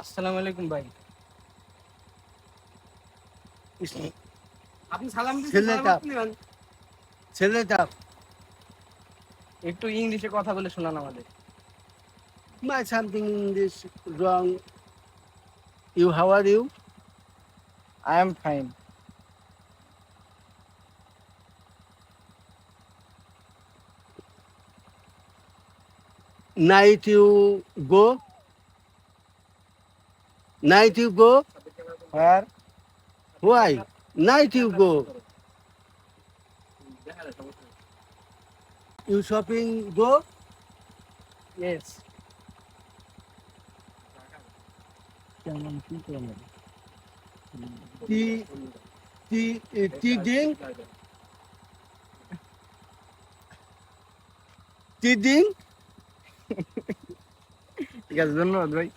আসসালামু আলাইকুম ভাই আপনি সালাম। ছেলেটা একটু ইংলিশে কথা বলে শোনান আমাদের my something in this wrong. You, how are you? I am fine Night you go. Night you go. আর Why? Night you go. You shopping go. Yes Tea, tea, uh, tea drink. Tea drink. ঠিক আছে ধন্যবাদ ভাই